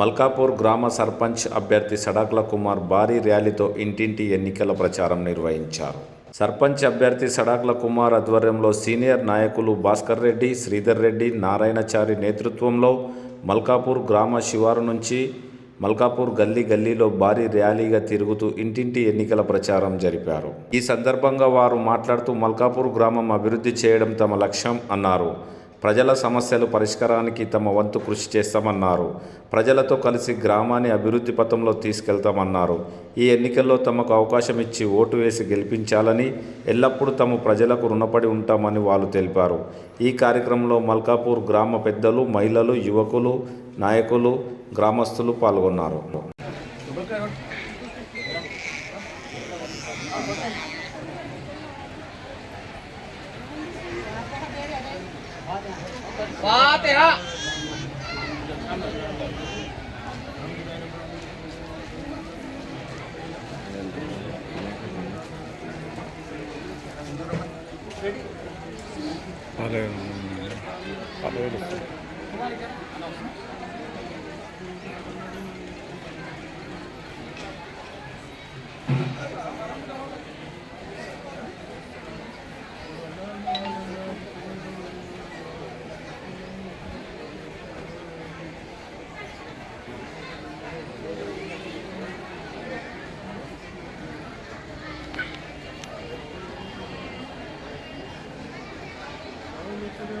మల్కాపూర్ గ్రామ సర్పంచ్ అభ్యర్థి సడాకుల కుమార్ భారీ ర్యాలీతో ఇంటింటి ఎన్నికల ప్రచారం నిర్వహించారు. సర్పంచ్ అభ్యర్థి సడాకుల కుమార్ ఆధ్వర్యంలో సీనియర్ నాయకులు భాస్కర్ రెడ్డి శ్రీధర్ రెడ్డి నారాయణచారి నేతృత్వంలో మల్కాపూర్ గ్రామ శివారు నుంచి మల్కాపూర్ గల్లీ గల్లీలో భారీ ర్యాలీగా తిరుగుతూ ఇంటింటి ఎన్నికల ప్రచారం జరిపారు. ఈ సందర్భంగా వారు మాట్లాడుతూ మల్కాపూర్ గ్రామం అభివృద్ధి చేయడం తమ లక్ష్యం అన్నారు. ప్రజల సమస్యలు పరిష్కారానికి తమ వంతు కృషి చేస్తామన్నారు. ప్రజలతో కలిసి గ్రామాన్ని అభివృద్ధి పథంలో తీసుకెళ్తామన్నారు. ఈ ఎన్నికల్లో తమకు అవకాశం ఇచ్చి ఓటు వేసి గెలిపించాలని ఎల్లప్పుడూ తమ ప్రజలకు రుణపడి ఉంటామని వాళ్ళు తెలిపారు. ఈ కార్యక్రమంలో మల్కాపూర్ గ్రామ పెద్దలు మహిళలు యువకులు నాయకులు గ్రామస్తులు పాల్గొన్నారు. Para, para ele. すごい!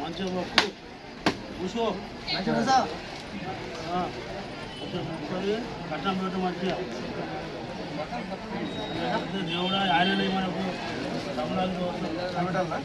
మంచిగా మొక్కు కూర్చో ఆ, కొంచెం కూర్చొని కట్నం పెట్టు మంచిగా లేకపోతే దేవుడా ఆయననే మనకు తమిళనాడు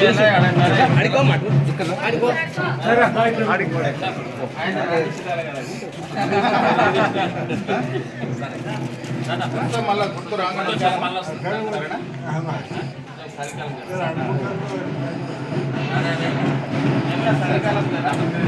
రోజు నుంచి ఆ రెండు ఏళ్ళ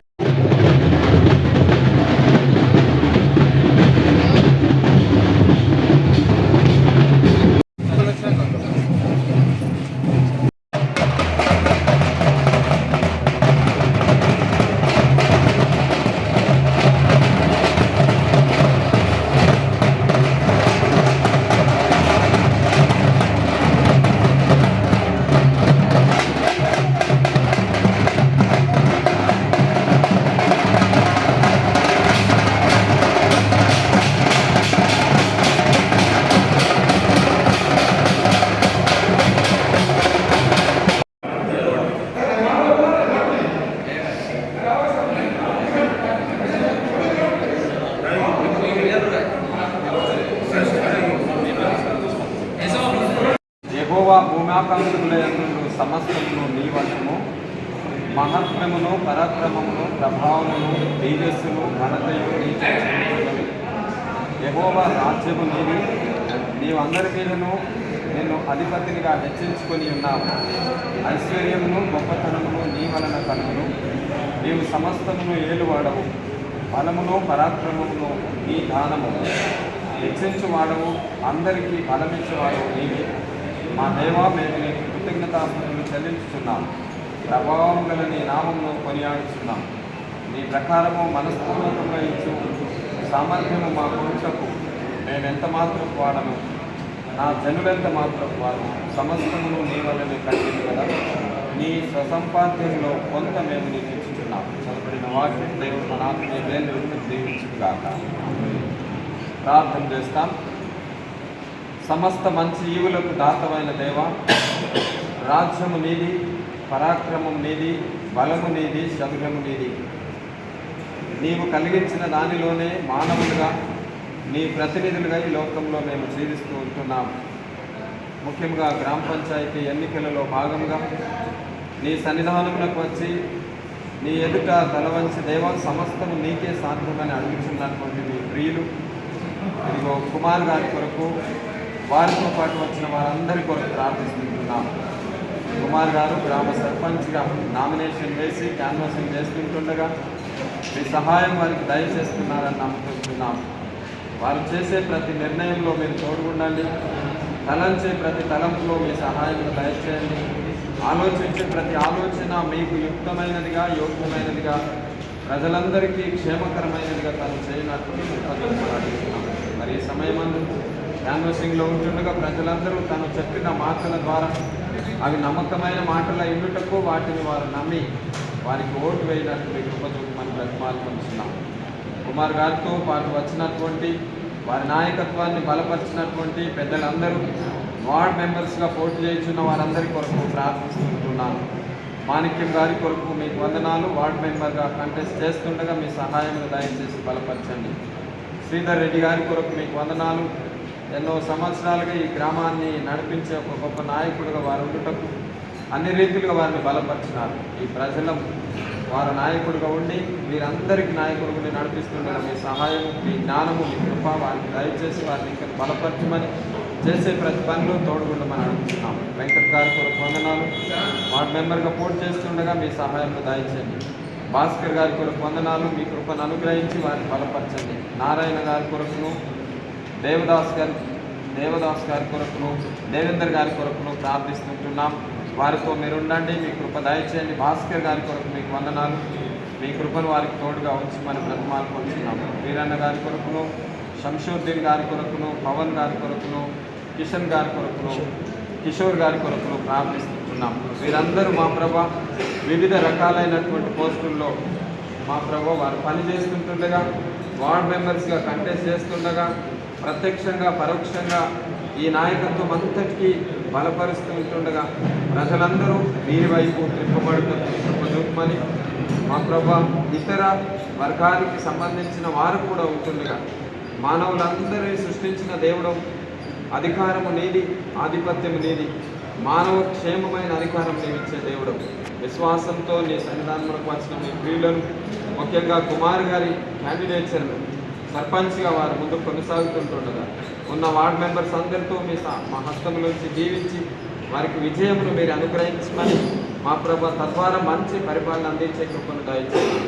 పరాక్రమమును తేజస్సును ఘనతయు నీ చేతులున్నవి. యెహోవా రాజ్యము నీది. నీవందరి మీదను నేను అధిపతినిగా హెచ్చరించుకొని ఉన్నావు. ఐశ్వర్యమును గొప్పతనమును నీ వలన కలుగును నీవు సమస్తమును ఏలువాడవు. బలమును పరాక్రమమును నీ దానము. హెచ్చించువాడవు. అందరికీ బలమించేవాడవు నీవే. మా దేవా మేము నీకు కృతజ్ఞతాస్తులు చెల్లించుతున్నాం ప్రభావం గల నీ నామంలో కొనియాడుచున్నాం. నీ ప్రకారము మనస్పూర్వకంగా ఇచ్చు సామర్థ్యము మా పురుషకు మేమెంత మాత్రం వాడము నా జనులెంత మాత్రం వాడము సమస్తమును నీ వల్లనే కట్టింది కదా. నీ స్వసంపాద్యంలో కొంత మేము నీకు ఇచ్చుచున్నాం. చదవబడిన వాక్యం దేవుడు నాకు ఆత్మీయ దీవించుగాక ప్రార్థన చేస్తాం. సమస్త మంచి ఈవులకు దాతమైన దేవ రాజ్యము నీది పరాక్రమం నీది బలము నీది శబ్దము నీది. నీవు కలిగించిన దానిలోనే మానవులుగా నీ ప్రతినిధులుగా ఈ లోకంలో మేము జీవిస్తూ ఉంటున్నాం. ముఖ్యంగా గ్రామ పంచాయతీ ఎన్నికలలో భాగంగా నీ సన్నిధానములకు వచ్చి నీ ఎదుట తలవంచి దేవ సమస్తము నీకే సాధ్యమని అడుగుతున్నటువంటి మీ ప్రియులు ఇదిగో కుమార్ గారి కొరకు వారితో పాటు వచ్చిన వారందరి కొరకు ప్రార్థిస్తుంటున్నాం. కుమార్ గారు గ్రామ సర్పంచ్గా నామినేషన్ వేసి క్యాన్వాసింగ్ చేస్తుంటుండగా మీ సహాయం వారికి దయచేస్తున్నారని నమ్ముతున్నాం వారు చేసే ప్రతి నిర్ణయంలో మీరు తోడుగుండండి. తలంచే ప్రతి తలంపులో మీ సహాయం దయచేయండి. ఆలోచించే ప్రతి ఆలోచన మీకు యుక్తమైనదిగా యోగ్యమైనదిగా ప్రజలందరికీ క్షేమకరమైనదిగా తను చేయనట్టు మరి ఈ సమయమందు క్యాన్వసింగ్లో ఉంటుండగా ప్రజలందరూ తను చెప్పిన మాటల ద్వారా అవి నమ్మకమైన మాటల ఇండుటకు వాటిని వారు నమ్మి వారికి ఓటు వేయడానికి మీ కృప బ్రతిమాలుకొంటున్నాం. కుమార్ గారితో పాటు వచ్చినటువంటి వారి నాయకత్వాన్ని బలపరిచినటువంటి పెద్దలందరూ వార్డ్ మెంబర్స్గా పోటీ చేయించున్న వారందరి కొరకు ప్రార్థిస్తుంటున్నాను. మాణిక్యం గారి కొరకు మీకు వందనాలు. వార్డ్ మెంబర్గా కంటెస్ట్ చేస్తుండగా మీ సహాయం దయచేసి బలపరచండి. శ్రీధర్ రెడ్డి గారి కొరకు మీకు వందనాలు. ఎన్నో సంవత్సరాలుగా ఈ గ్రామాన్ని నడిపించే ఒక గొప్ప నాయకుడిగా వారు ఉండటం అన్ని రీతిలుగా వారిని బలపరిచినారు. ఈ ప్రజల వారు నాయకుడిగా ఉండి వీరందరికీ నాయకుడిని నడిపిస్తుండగా మీ సహాయం మీ జ్ఞానము మీ కృప వారిని దయచేసి వారిని ఇంకా బలపరచమని చేసే ప్రతి పనులు తోడుగుండమని అడుగుతున్నాం. వెంకట్ గారి కొరకు వందనాలు. వార్డు మెంబర్గా పోటీ చేస్తుండగా మీ సహాయంలో దయచేయండి. భాస్కర్ గారి కొరకు వందనాలు. మీ కృపను అనుగ్రహించి వారిని బలపరచండి. నారాయణ గారి కొరకును దేవదాస్ గారి దేవదాస్ గారి కొరకును దేవేందర్ గారి కొరకును ప్రార్థిస్తుంటున్నాం. వారితో మీరు ఉండండి మీ కృప దయచేయండి. భాస్కర్ గారి కొరకు మీకు వందనాలు. మీ కృపను వారికి తోడుగా ఉంచి మన బ్రతమాలు పొందుతున్నాము వీరన్న గారి కొరకును శంషుద్దీన్ గారి కొరకును పవన్ గారి కొరకును కిషన్ గారి కొరకును కిషోర్ గారి కొరకును ప్రార్థిస్తున్నాం వీరందరూ మా ప్రభ వివిధ రకాలైనటువంటి పోస్టుల్లో మా ప్రభా వారు పని చేస్తుంటుండగా వార్డ్ మెంబర్స్గా కంటెస్ట్ చేస్తుండగా ప్రత్యక్షంగా పరోక్షంగా ఈ నాయకత్వం అంతటికీ బలపరుస్తూ ఉంటుండగా ప్రజలందరూ వీరి వైపు త్రిప్పబడుతుంది మా ప్రభా ఇతర వర్గానికి సంబంధించిన వారు కూడా ఉంటుండగా మానవులందరినీ సృష్టించిన దేవుడు అధికారము నీది ఆధిపత్యము నీది. మానవ క్షేమమైన అధికారం నీవిచ్చే దేవుడు. విశ్వాసంతో నీ సన్నిధానంలోకి వచ్చిన మీ ప్రియులను ముఖ్యంగా కుమార్ గారి క్యాండిడేట్స్ను సర్పంచ్గా వారు ముందు కొనసాగుతుంటుండగా ఉన్న వార్డ్ మెంబర్స్ అందరితో మీ మా హస్తంలోంచి జీవించి వారికి విజయమును మీరు అనుగ్రహించమని మా ప్రభ తద్వారా మంచి పరిపాలన అందించే కృపను దయచేసి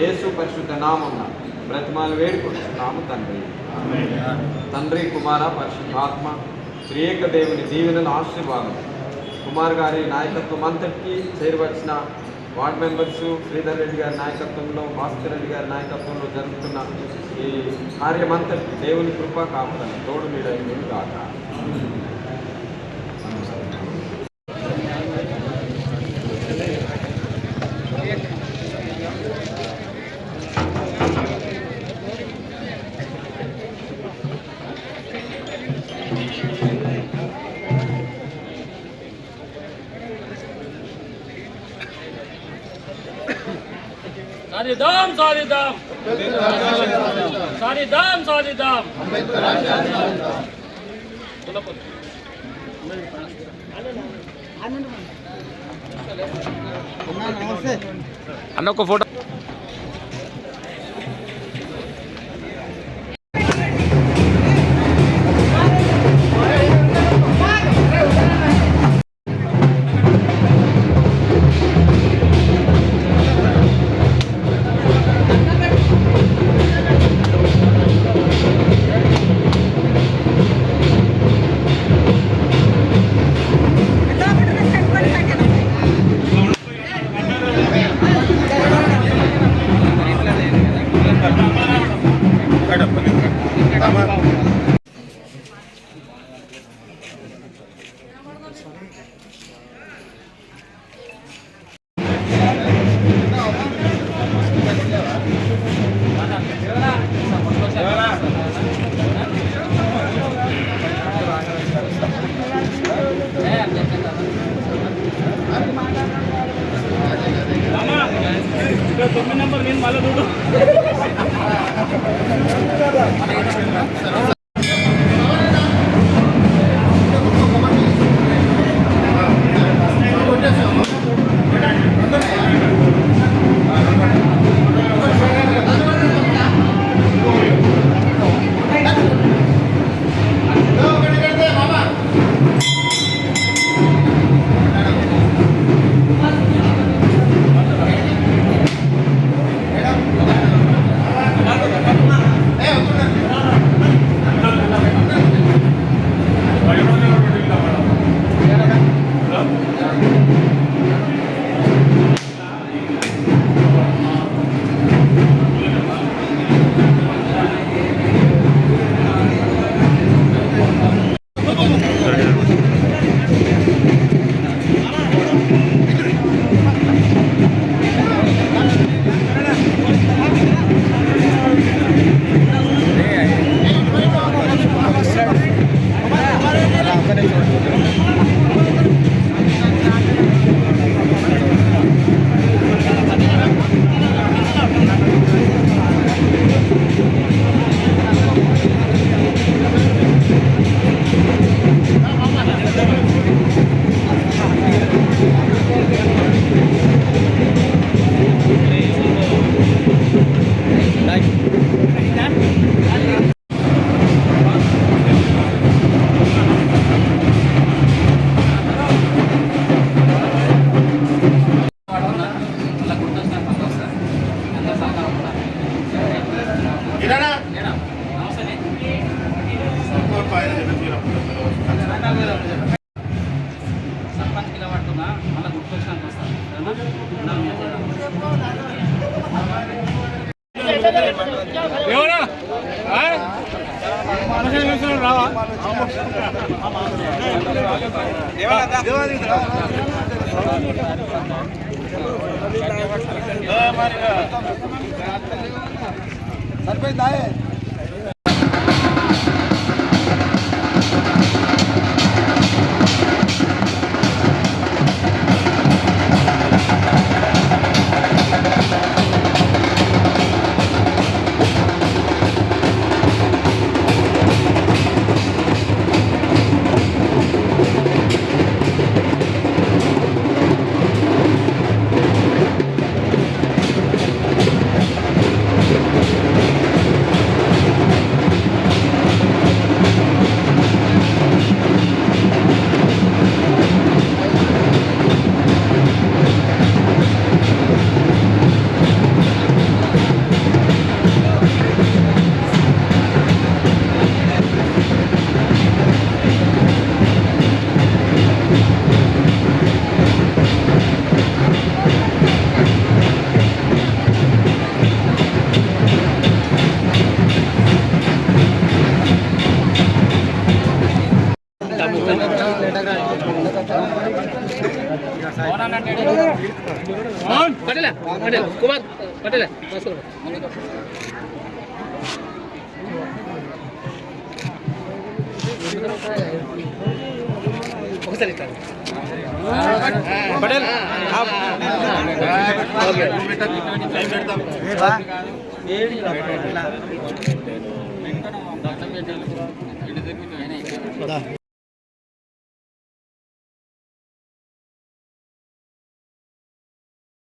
యేసు పరిశుద్ధ నామన్న బ్రతిమాలు వేడుకుంటున్నాము తండ్రి. తండ్రి కుమార పరిశుద్ధాత్మ త్రియేక దేవుని దీవెనల ఆశీర్వాదం. కుమార్ గారి నాయకత్వం అంతటికీ చేరువచ్చిన వార్డ్ మెంబర్స్ శ్రీధర్ రెడ్డి గారి నాయకత్వంలో భాస్కర్ రెడ్డి గారి నాయకత్వంలో జరుగుతున్న ఈ కార్యమంతటి దేవుని కృప కాపుదల తోడు నీడైంది కాక సాధిద్దాం సాధిద్దాం సాధిద్దాం సాధిద్దాం అన్న ఒక ఫోటో trabalha Dudu. నేను పటేల పటేల కుమార్ పటేల ఒకసారి పటేల్ ఓకే.